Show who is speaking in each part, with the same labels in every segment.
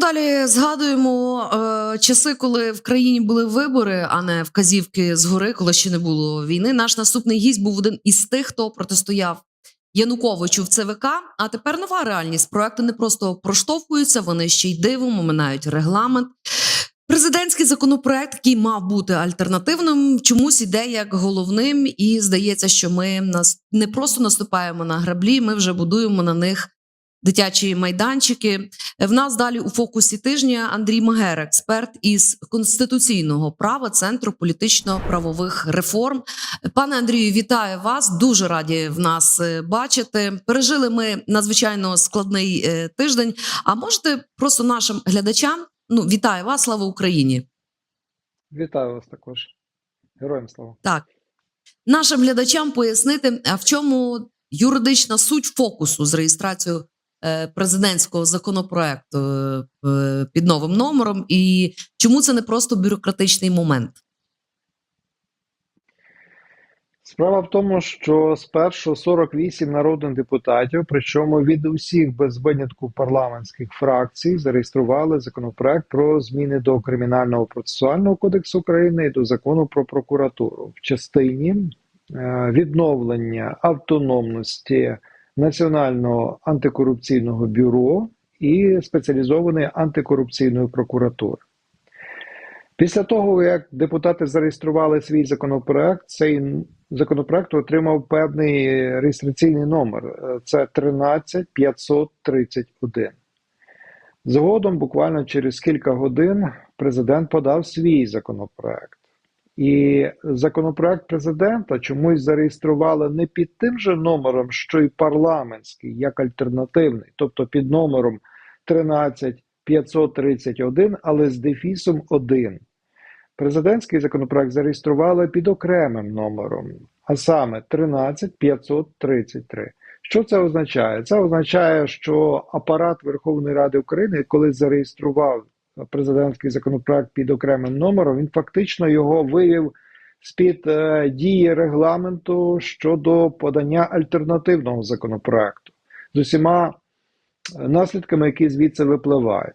Speaker 1: далі згадуємо е, часи, коли в країні були вибори, а не вказівки згори, коли ще не було війни. Наш наступний гість був один із тих, хто протистояв Януковичу в ЦВК. А тепер нова реальність. Проекти не просто проштовхуються, вони ще й дивом оминають регламент. Президентський законопроект, який мав бути альтернативним, чомусь іде як головним, і здається, що ми нас не просто наступаємо на граблі, ми вже будуємо на них дитячі майданчики. В нас далі у фокусі тижня Андрій Магер, експерт із конституційного права Центру політично-правових реформ. Пане Андрію, вітаю вас. Дуже раді в нас е, бачити. Пережили ми надзвичайно складний е, тиждень. А можете просто нашим глядачам ну вітаю вас, слава Україні.
Speaker 2: Вітаю вас також. Героям слава.
Speaker 1: Так, нашим глядачам пояснити, а в чому юридична суть фокусу з реєстрацією президентського законопроекту е, під новим номером, і чому це не просто бюрократичний момент?
Speaker 2: Справа в тому, що спершу 48 народних депутатів, причому від усіх без винятку парламентських фракцій, зареєстрували законопроект про зміни до Кримінального процесуального кодексу України і до закону про прокуратуру в частині е, відновлення автономності Національного антикорупційного бюро і спеціалізованої антикорупційної прокуратури. Після того, як депутати зареєстрували свій законопроект, цей законопроект отримав певний реєстраційний номер. Це 13531. Згодом, буквально через кілька годин, президент подав свій законопроект. І законопроект президента чомусь зареєстрували не під тим же номером, що й парламентський, як альтернативний, тобто під номером 13531, але з дефісом 1. Президентський законопроект зареєстрували під окремим номером, а саме 13533. Що це означає? Це означає, що апарат Верховної Ради України, коли зареєстрував президентський законопроект під окремим номером, він фактично його вивів з-під е, дії регламенту щодо подання альтернативного законопроекту з усіма наслідками, які звідси випливають.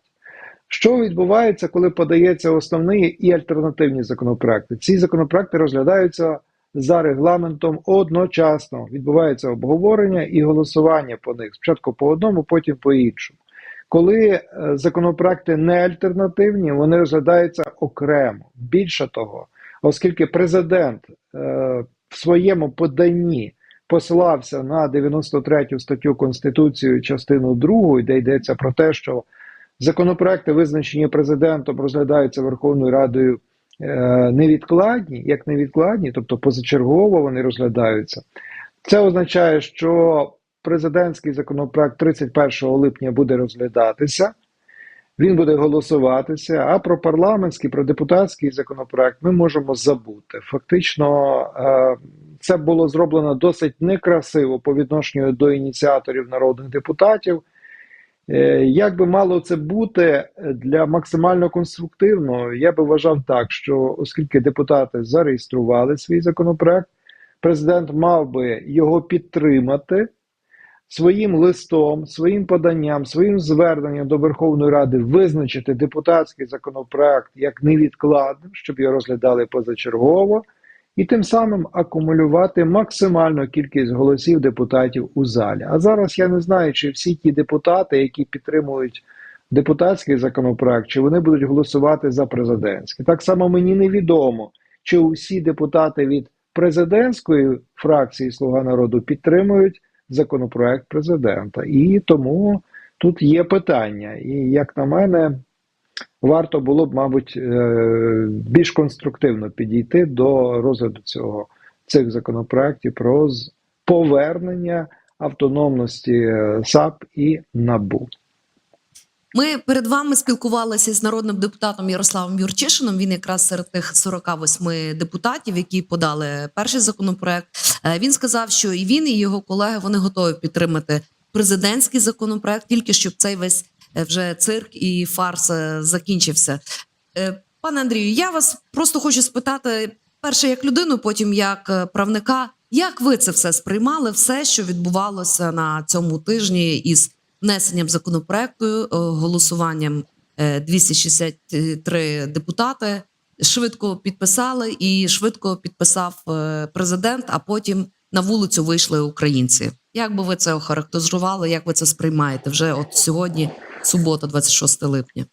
Speaker 2: Що відбувається, коли подається основний і альтернативні законопроекти? Ці законопроекти розглядаються за регламентом одночасно. Відбувається обговорення і голосування по них. Спочатку по одному, потім по іншому. Коли е, законопроекти не альтернативні, вони розглядаються окремо. Більше того, оскільки президент е, в своєму поданні посилався на 93 статтю Конституції, частину 2, де йдеться про те, що Законопроекти, визначені президентом, розглядаються Верховною Радою е, невідкладні, як невідкладні, тобто позачергово вони розглядаються. Це означає, що президентський законопроект 31 липня буде розглядатися, він буде голосуватися. А про парламентський, про депутатський законопроект ми можемо забути. Фактично, е, це було зроблено досить некрасиво по відношенню до ініціаторів народних депутатів. Е, як би мало це бути для максимально конструктивного, я би вважав так, що оскільки депутати зареєстрували свій законопроект, президент мав би його підтримати своїм листом, своїм поданням, своїм зверненням до Верховної Ради визначити депутатський законопроект як невідкладним, щоб його розглядали позачергово і тим самим акумулювати максимальну кількість голосів депутатів у залі. А зараз я не знаю, чи всі ті депутати, які підтримують депутатський законопроект, чи вони будуть голосувати за президентський. Так само мені невідомо, чи усі депутати від президентської фракції Слуга народу підтримують законопроект президента. І тому тут є питання. І як на мене, варто було б, мабуть, е, більш конструктивно підійти до розгляду цього цих законопроектів про повернення автономності е, САП і НАБУ.
Speaker 1: Ми перед вами спілкувалися з народним депутатом Ярославом Юрчишином. Він якраз серед тих 48 депутатів, які подали перший законопроект. Е, він сказав, що і він, і його колеги вони готові підтримати президентський законопроект, тільки щоб цей весь вже цирк і фарс е, закінчився. Е, пане Андрію, я вас просто хочу спитати перше як людину, потім як правника. Як ви це все сприймали? Все, що відбувалося на цьому тижні із внесенням законопроекту, голосуванням е, 263 депутати. Швидко підписали і швидко підписав е, президент. А потім на вулицю вийшли українці. Як би ви це охарактеризували? Як ви це сприймаєте? Вже от сьогодні, субота, 26 липня.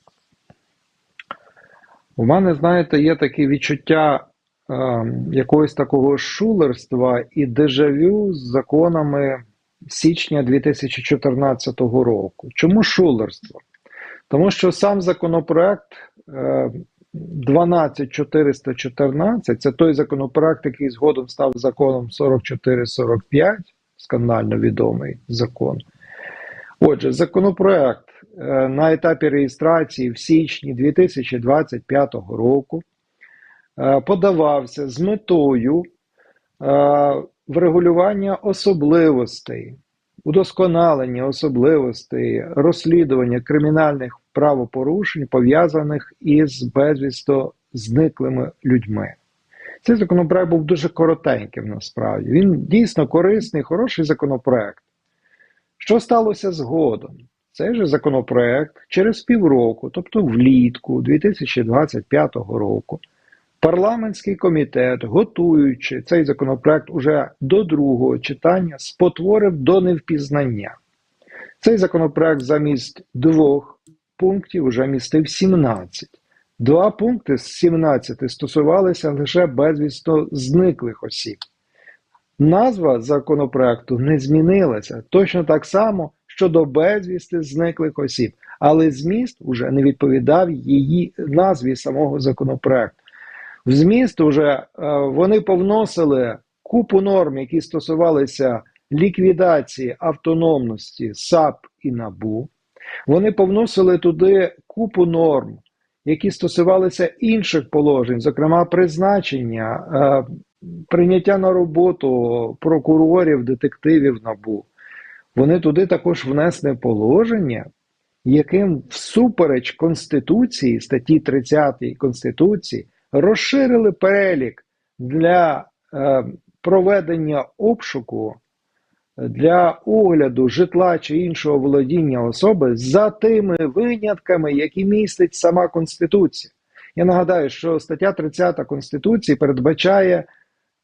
Speaker 2: У мене, знаєте, є таке відчуття е, якогось такого шулерства і дежавю з законами січня 2014 року. Чому шулерство? Тому що сам законопроект е, 12414 це той законопроект, який згодом став законом 4445, скандально відомий закон. Отже, законопроект е, на етапі реєстрації в січні 2025 року е, подавався з метою е, врегулювання особливостей, удосконалення особливостей розслідування кримінальних правопорушень, пов'язаних із безвісто зниклими людьми. Цей законопроект був дуже коротеньким насправді. Він дійсно корисний, хороший законопроект. Що сталося згодом? Цей же законопроект через півроку, тобто влітку 2025 року, парламентський комітет, готуючи цей законопроект уже до другого читання, спотворив до невпізнання. Цей законопроект замість двох пунктів вже містив 17. Два пункти з 17 стосувалися лише безвісно зниклих осіб. Назва законопроекту не змінилася точно так само щодо безвісти зниклих осіб, але зміст уже не відповідав її назві самого законопроекту. В зміст уже е, вони повносили купу норм, які стосувалися ліквідації автономності САП і НАБУ. Вони повносили туди купу норм, які стосувалися інших положень, зокрема призначення, е, прийняття на роботу прокурорів, детективів НАБУ. Вони туди також внесли положення, яким всупереч Конституції, статті 30 Конституції, розширили перелік для е, проведення обшуку для огляду житла чи іншого володіння особи за тими винятками, які містить сама Конституція. Я нагадаю, що стаття 30 Конституції передбачає,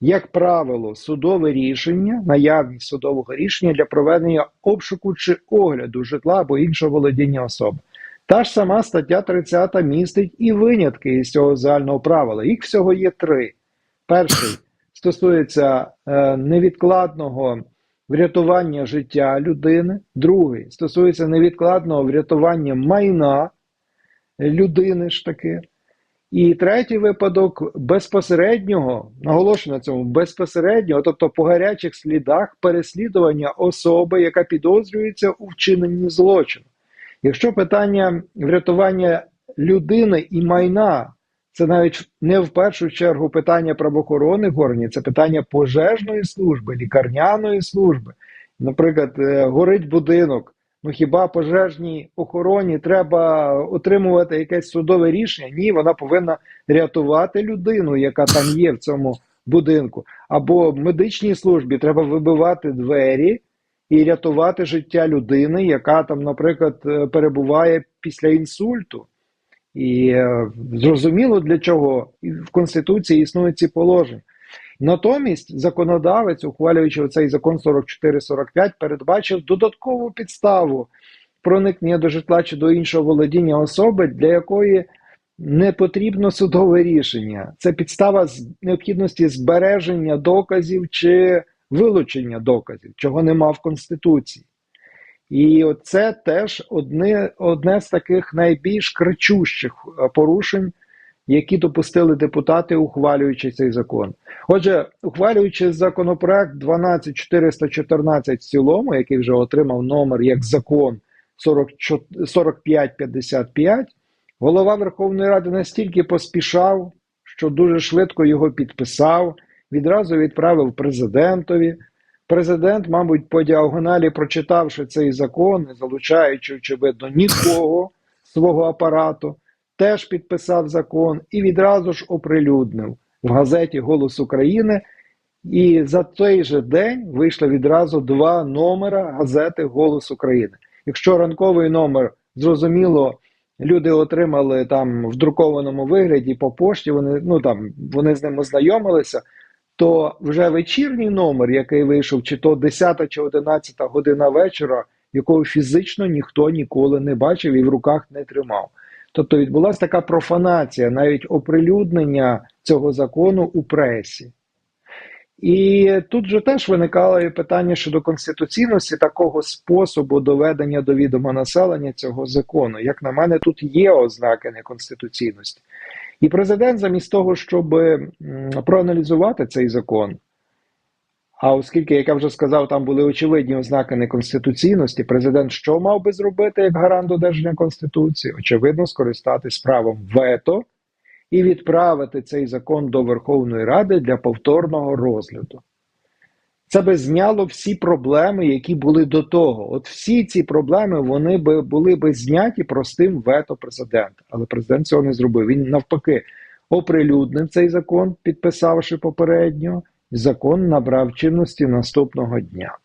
Speaker 2: як правило, судове рішення, наявність судового рішення для проведення обшуку чи огляду житла або іншого володіння особи. Та ж сама стаття 30 містить і винятки із цього загального правила. Їх всього є три. Перший стосується е, невідкладного врятування життя людини, другий стосується невідкладного врятування майна людини ж таки. І третій випадок безпосереднього, наголошую на цьому, безпосереднього, тобто по гарячих слідах переслідування особи, яка підозрюється у вчиненні злочину. Якщо питання врятування людини і майна, це навіть не в першу чергу питання правоохоронних органів, це питання пожежної служби, лікарняної служби. Наприклад, е, горить будинок. Ну хіба пожежній охороні треба отримувати якесь судове рішення? Ні, вона повинна рятувати людину, яка там є в цьому будинку. Або медичній службі треба вибивати двері і рятувати життя людини, яка там, наприклад, е, перебуває після інсульту. І е, зрозуміло для чого в Конституції існують ці положення. Натомість законодавець, ухвалюючи цей закон 4445, передбачив додаткову підставу проникнення до житла чи до іншого володіння особи, для якої не потрібно судове рішення. Це підстава з необхідності збереження доказів чи вилучення доказів, чого нема в Конституції. І це теж одне, одне з таких найбільш кричущих е, порушень, які допустили депутати, ухвалюючи цей закон. Отже, ухвалюючи законопроект 12414 в цілому, який вже отримав номер як закон 4555, голова Верховної Ради настільки поспішав, що дуже швидко його підписав, відразу відправив президентові. Президент, мабуть, по діагоналі, прочитавши цей закон, не залучаючи, очевидно, нікого свого апарату, теж підписав закон і відразу ж оприлюднив в газеті Голос України. І за той же день вийшло відразу два номера газети Голос України. Якщо ранковий номер зрозуміло люди отримали там в друкованому вигляді по пошті, вони, ну, там, вони з ним ознайомилися, то вже вечірній номер, який вийшов, чи то 10 чи 11 година вечора, якого фізично ніхто ніколи не бачив і в руках не тримав. Тобто відбулася така профанація, навіть оприлюднення цього закону у пресі. І тут же теж виникало питання щодо конституційності такого способу доведення до відома населення цього закону. Як на мене, тут є ознаки неконституційності. І президент, замість того, щоб проаналізувати цей закон, а оскільки, як я вже сказав, там були очевидні ознаки неконституційності, президент що мав би зробити як гарант додержання Конституції? Очевидно, скористатись правом вето і відправити цей закон до Верховної Ради для повторного розгляду. Це би зняло всі проблеми, які були до того. От всі ці проблеми вони би були би зняті простим вето президента. Але президент цього не зробив. Він навпаки оприлюднив цей закон, підписавши попередньо. Закон набрав чинності наступного дня.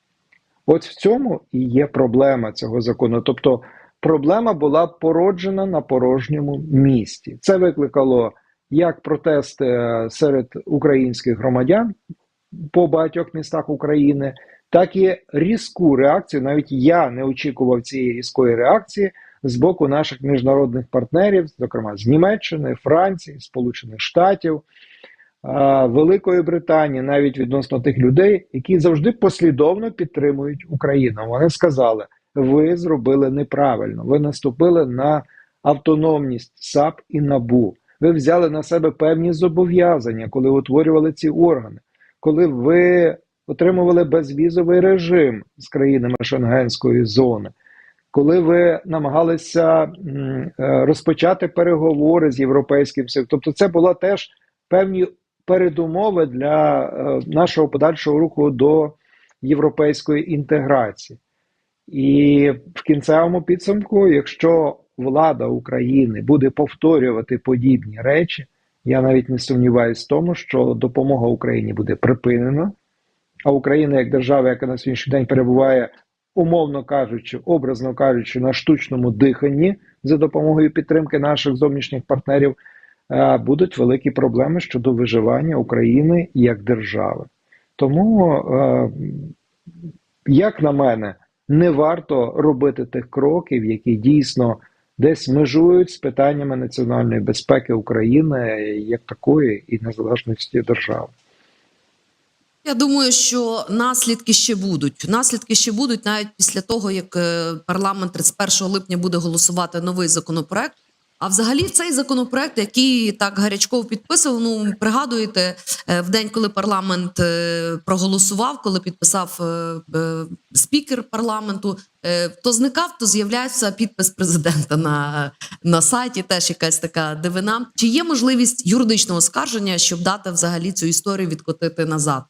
Speaker 2: От в цьому і є проблема цього закону. Тобто проблема була породжена на порожньому місці. Це викликало як протести е, серед українських громадян по багатьох містах України, так і різку реакцію. Навіть я не очікував цієї різкої реакції з боку наших міжнародних партнерів, зокрема з Німеччини, Франції, Сполучених Штатів. Великої Британії, навіть відносно тих людей, які завжди послідовно підтримують Україну. Вони сказали: ви зробили неправильно, ви наступили на автономність САП і НАБУ. Ви взяли на себе певні зобов'язання, коли утворювали ці органи, коли ви отримували безвізовий режим з країнами Шенгенської зони, коли ви намагалися е, розпочати переговори з європейським союзом. Тобто, це була теж певні передумови для е, нашого подальшого руху до європейської інтеграції. І в кінцевому підсумку, якщо влада України буде повторювати подібні речі, я навіть не сумніваюся в тому, що допомога Україні буде припинена, а Україна як держава, яка на сьогоднішній день перебуває, умовно кажучи, образно кажучи, на штучному диханні за допомогою підтримки наших зовнішніх партнерів, е, будуть великі проблеми щодо виживання України як держави. Тому, е, як на мене, не варто робити тих кроків, які дійсно десь межують з питаннями національної безпеки України як такої і незалежності держави.
Speaker 1: Я думаю, що наслідки ще будуть. Наслідки ще будуть навіть після того, як е, парламент 31 липня буде голосувати новий законопроект. А взагалі цей законопроект, який так гарячково підписував, ну пригадуєте, е, в день, коли парламент е, проголосував, коли підписав е, спікер парламенту, то зникав, то з'являється підпис президента на, на сайті. Теж якась така дивина. Чи є можливість юридичного скарження, щоб дати взагалі цю історію відкотити назад?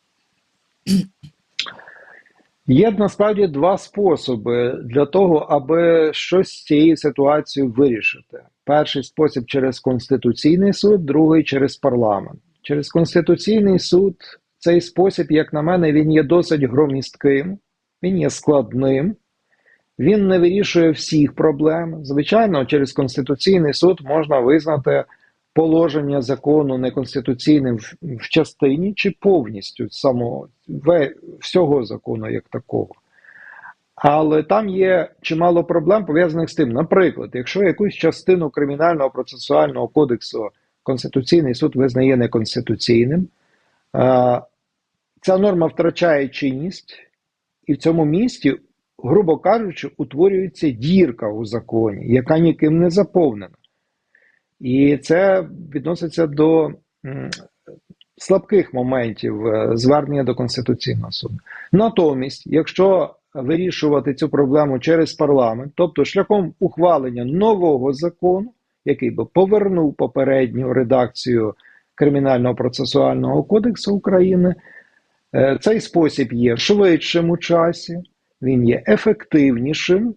Speaker 2: Є насправді два способи для того, аби щось з цією ситуацією вирішити. Перший спосіб через Конституційний суд, другий через парламент. Через Конституційний суд цей спосіб, як на мене, він є досить громістким, він є складним, він не вирішує всіх проблем. Звичайно, через Конституційний суд можна визнати положення закону неконституційним в, частині чи повністю самого всього закону як такого. Але там є чимало проблем пов'язаних з тим. Наприклад, якщо якусь частину кримінального процесуального кодексу Конституційний суд визнає неконституційним, е, ця норма втрачає чинність, і в цьому місці, грубо кажучи, утворюється дірка у законі, яка ніким не заповнена. І це відноситься до слабких моментів е, звернення до Конституційного суду. Натомість, якщо вирішувати цю проблему через парламент, тобто шляхом ухвалення нового закону, який би повернув попередню редакцію Кримінального процесуального кодексу України, е, цей спосіб є швидшим у часі, він є ефективнішим.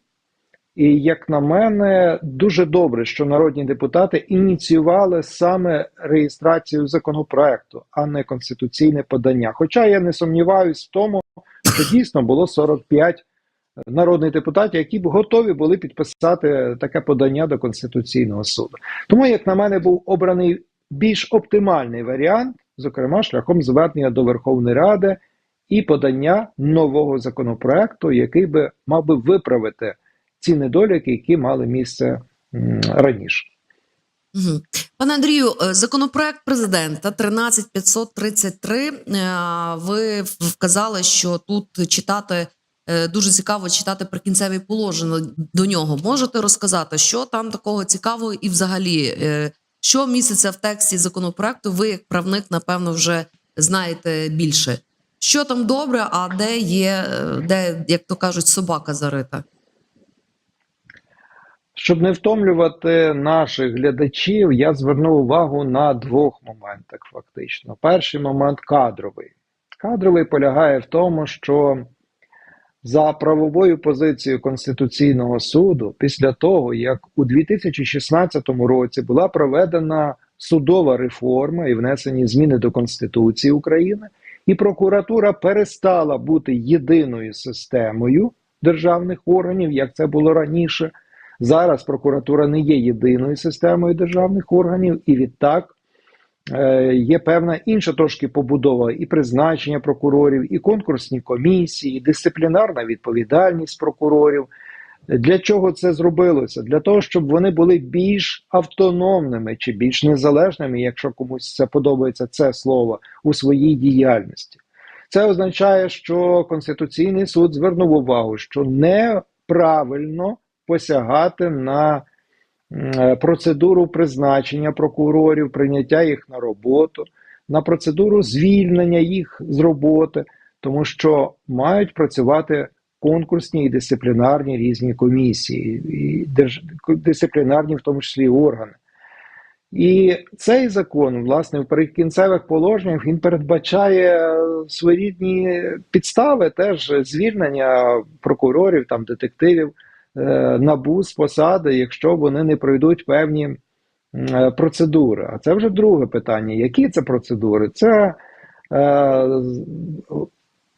Speaker 2: І, як на мене, дуже добре, що народні депутати ініціювали саме реєстрацію законопроекту, а не конституційне подання. Хоча я не сумніваюсь в тому, що дійсно було 45 народних депутатів, які б готові були підписати таке подання до Конституційного суду. Тому, як на мене, був обраний більш оптимальний варіант, зокрема шляхом звернення до Верховної Ради і подання нового законопроекту, який би мав би виправити ці недоліки, які мали місце раніше.
Speaker 1: Пане Андрію, е, законопроект президента 13533. е, Ви вказали, що тут читати е, дуже цікаво читати прикінцеві положення до нього. Можете розказати, що там такого цікавого, і взагалі, що міститься в тексті законопроекту? Ви, як правник, напевно, вже знаєте більше. Що там добре, а де є, де, як то кажуть, собака зарита?
Speaker 2: Щоб не втомлювати наших глядачів, я звернув увагу на двох моментах. Фактично, перший момент кадровий. Кадровий полягає в тому, що за правовою позицією Конституційного суду, після того, як у 2016 році була проведена судова реформа і внесені зміни до Конституції України, і прокуратура перестала бути єдиною системою державних органів, як це було раніше. Зараз прокуратура не є єдиною системою державних органів, і відтак е, є певна інша трошки побудова і призначення прокурорів, і конкурсні комісії, і дисциплінарна відповідальність прокурорів. Для чого це зробилося? Для того, щоб вони були більш автономними чи більш незалежними, якщо комусь це подобається це слово, у своїй діяльності. Це означає, що Конституційний суд звернув увагу, що неправильно посягати на процедуру призначення прокурорів, прийняття їх на роботу, на процедуру звільнення їх з роботи, тому що мають працювати конкурсні і дисциплінарні різні комісії, і дисциплінарні, в тому числі органи. І цей закон, власне, в перекінцевих положеннях він передбачає своєрідні підстави, теж звільнення прокурорів, там детективів е, набу з посади, якщо вони не пройдуть певні е, процедури. А це вже друге питання. Які це процедури? Це е,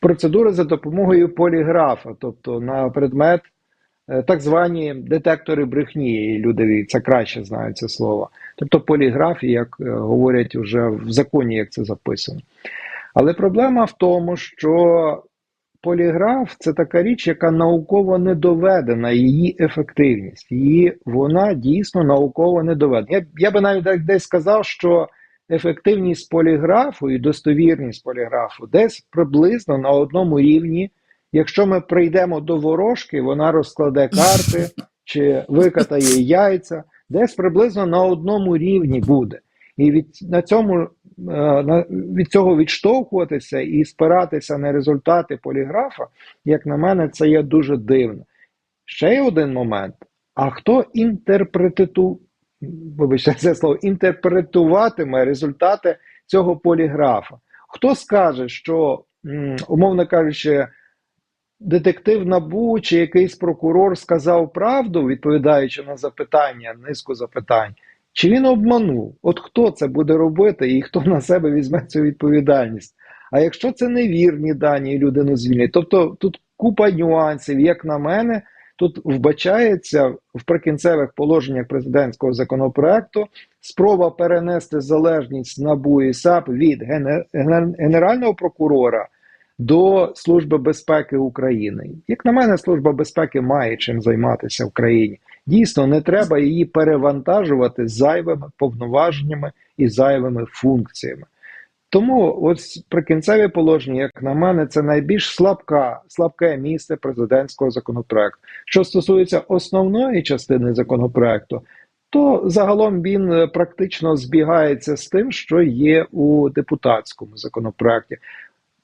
Speaker 2: процедури за допомогою поліграфа, тобто на предмет е, так звані детектори брехні, люди це краще знають це слово. Тобто поліграф, як е, говорять вже в законі, як це записано. Але проблема в тому, що поліграф це така річ, яка науково не доведена, її ефективність. Її вона дійсно науково не доведена. Я, я би навіть десь сказав, що ефективність поліграфу і достовірність поліграфу десь приблизно на одному рівні. Якщо ми прийдемо до ворожки, вона розкладе карти чи викатає яйця, десь приблизно на одному рівні буде. І від на цьому е, на, від цього відштовхуватися і спиратися на результати поліграфа, як на мене, це є дуже дивно. Ще є один момент: а хто інтерпретиту, вибачте це слово, інтерпретуватиме результати цього поліграфа? Хто скаже, що, умовно кажучи, детектив НАБУ чи якийсь прокурор сказав правду, відповідаючи на запитання, низку запитань, чи він обманув? От хто це буде робити і хто на себе візьме цю відповідальність? А якщо це невірні дані і людину звільнять, тобто тут купа нюансів, як на мене, тут вбачається в прикінцевих положеннях президентського законопроекту спроба перенести залежність НАБУ і САП від гене- генерального прокурора до Служби безпеки України. Як на мене, Служба безпеки має чим займатися в країні. Дійсно, не треба її перевантажувати зайвими повноваженнями і зайвими функціями. Тому ось прикінцеві положення, як на мене, це найбільш слабка, слабке місце президентського законопроекту. Що стосується основної частини законопроекту, то загалом він е, практично збігається з тим, що є у депутатському законопроекті.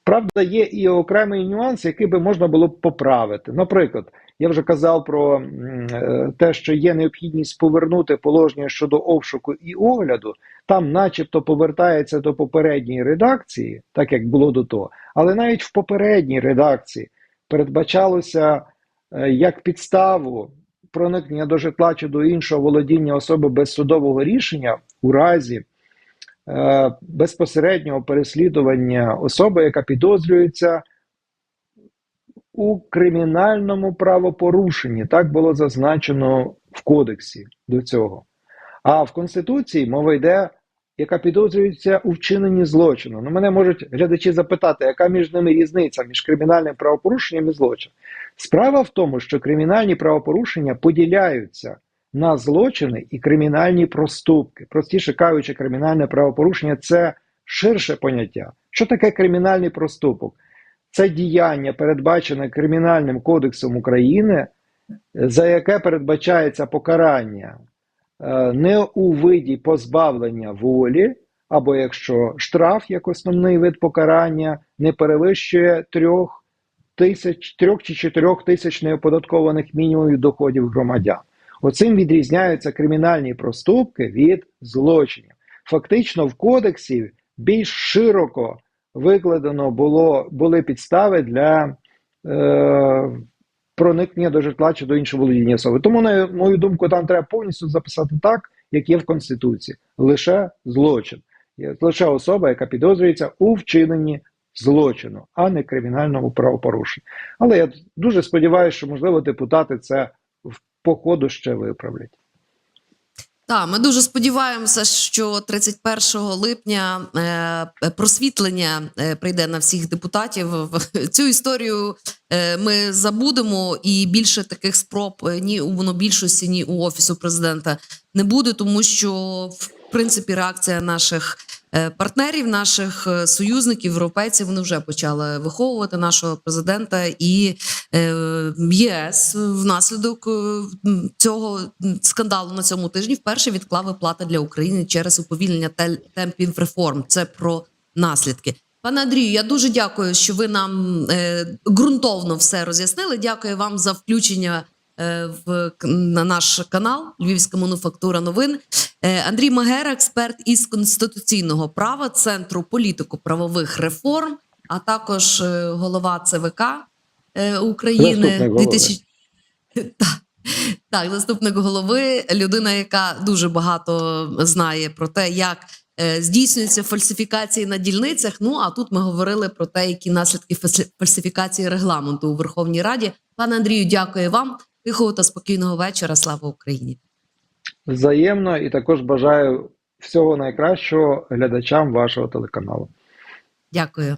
Speaker 2: Правда, є і окремий нюанс, який би можна було б поправити. Наприклад, я вже казав про е, те, що є необхідність повернути положення щодо обшуку і огляду. Там, начебто, повертається до попередньої редакції, так як було до того. Але навіть в попередній редакції передбачалося е, як підставу проникнення до житла чи до іншого володіння особи без судового рішення у разі е, безпосереднього переслідування особи, яка підозрюється у кримінальному правопорушенні. Так було зазначено в кодексі до цього. А в Конституції мова йде, яка підозрюється у вчиненні злочину. Ну, мене можуть глядачі запитати, яка між ними різниця між кримінальним правопорушенням і злочином. Справа в тому, що кримінальні правопорушення поділяються на злочини і кримінальні проступки. Простіше кажучи, кримінальне правопорушення це ширше поняття. Що таке кримінальний проступок? Це діяння, передбачене Кримінальним кодексом України, за яке передбачається покарання е, не у виді позбавлення волі, або якщо штраф як основний вид покарання не перевищує трьох тисяч, трьох чи чотирьох тисяч неоподаткованих мінімумів доходів громадян. Оцим відрізняються кримінальні проступки від злочинів. Фактично, в кодексі більш широко викладено було, були підстави для е, проникнення до житла чи до іншого володіння особи. Тому, на мою думку, там треба повністю записати так, як є в Конституції. Лише злочин. Лише особа, яка підозрюється у вчиненні злочину, а не кримінальному правопорушенні. Але я дуже сподіваюся, що, можливо, депутати це в походу ще виправлять.
Speaker 1: Так, ми дуже сподіваємося, що 31 липня е, просвітлення е, прийде на всіх депутатів. Цю історію е, ми забудемо, і більше таких спроб ні у монобільшості, ні у офісу президента не буде, тому що в принципі реакція наших партнерів, наших е, союзників, європейців, вони вже почали виховувати нашого президента і е, ЄС внаслідок е, цього скандалу на цьому тижні вперше відклав виплати для України через уповільнення темпів реформ. Це про наслідки. Пане Андрію, я дуже дякую, що ви нам е, ґрунтовно все роз'яснили. Дякую вам за включення е, в на наш канал Львівська мануфактура новин. Е, Андрій Магера, експерт із конституційного права Центру політико-правових реформ, а також е, голова ЦВК е, України
Speaker 2: Заступник голови.
Speaker 1: 2000... Так, так, заступник голови, людина, яка дуже багато знає про те, як е, здійснюються фальсифікації на дільницях. Ну а тут ми говорили про те, які наслідки фальси- фальсифікації регламенту у Верховній Раді. Пане Андрію, дякую вам. Тихого та спокійного вечора. Слава Україні!
Speaker 2: Взаємно і також бажаю всього найкращого глядачам вашого телеканалу.
Speaker 1: Дякую.